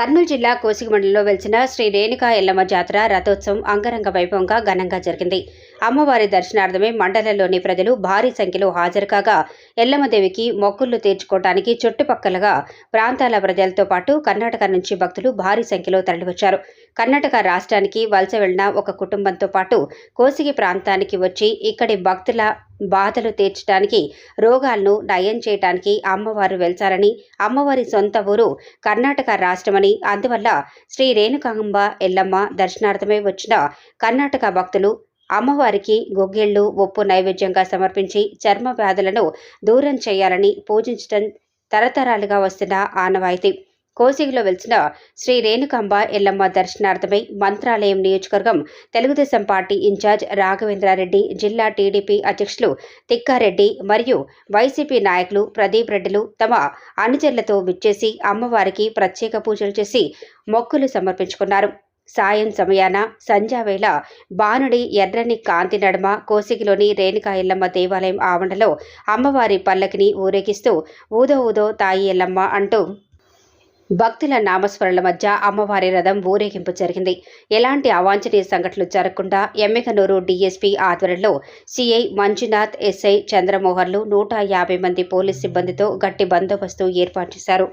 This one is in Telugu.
కర్నూలు జిల్లా కోసిగి మండలంలో వెలిసిన శ్రీ రేణుకా ఎల్లమ్మ జాతర రథోత్సవం అంగరంగ వైభవంగా ఘనంగా జరిగింది. అమ్మవారి దర్శనార్థమే మండలంలోని ప్రజలు భారీ సంఖ్యలో హాజరు కాగా ఎల్లమ్మదేవికి మొక్కులు తీర్చుకోవడానికి చుట్టుపక్కలగా ప్రాంతాల ప్రజలతో పాటు కర్ణాటక నుంచి భక్తులు భారీ సంఖ్యలో తరలివచ్చారు. కర్ణాటక రాష్ట్రానికి వలస వెళ్ళిన ఒక కుటుంబంతో పాటు కోసిగి ప్రాంతానికి వచ్చి ఇక్కడి భక్తుల బాధలు తీర్చడానికి రోగాలను నయం చేయడానికి అమ్మవారు వెళ్తారని అమ్మవారి సొంత ఊరు కర్ణాటక రాష్ట్రమని అందువల్ల శ్రీ రేణుకాంబ ఎల్లమ్మ దర్శనార్థమై వచ్చిన కర్ణాటక భక్తులు అమ్మవారికి గొగ్గిళ్ళు ఉప్పు నైవేద్యంగా సమర్పించి చర్మ వ్యాధులను దూరం చేయాలని పూజించడం తరతరాలుగా వస్తున్న ఆనవాయితీ. కోసిగిలో వెలిసిన శ్రీ రేణుకాంబ ఎల్లమ్మ దర్శనార్థమై మంత్రాలయం నియోజకవర్గం తెలుగుదేశం పార్టీ ఇన్ఛార్జ్ రాఘవేంద్రారెడ్డి జిల్లా టీడీపీ అధ్యక్షులు తిక్కారెడ్డి మరియు వైసీపీ నాయకులు ప్రదీప్ రెడ్డిలు తమ అనుచరులతో విచ్చేసి అమ్మవారికి ప్రత్యేక పూజలు చేసి మొక్కులు సమర్పించుకున్నారు. సాయం సమయాన సంధ్యావేళ బానుడి ఎర్రని కాంతి నడుమ కోసిగిలోని రేణుకా ఎల్లమ్మ దేవాలయం ఆవరణలో అమ్మవారి పల్లకిని ఊరేగిస్తూ ఊదో ఊదో తాయి ఎల్లమ్మ అంటూ భక్తుల నామస్మరణల మధ్య అమ్మవారి రథం ఊరేగింపు జరిగింది. ఎలాంటి అవాంఛనీయ సంఘటనలు జరగకుండా ఎమ్మెకనూరు డీఎస్పీ ఆధ్వర్యంలో సిఐ మంజునాథ్ ఎస్ఐ చంద్రమోహన్లు నూట యాభై మంది పోలీస్ సిబ్బందితో గట్టి బందోబస్తు ఏర్పాటు చేశారు.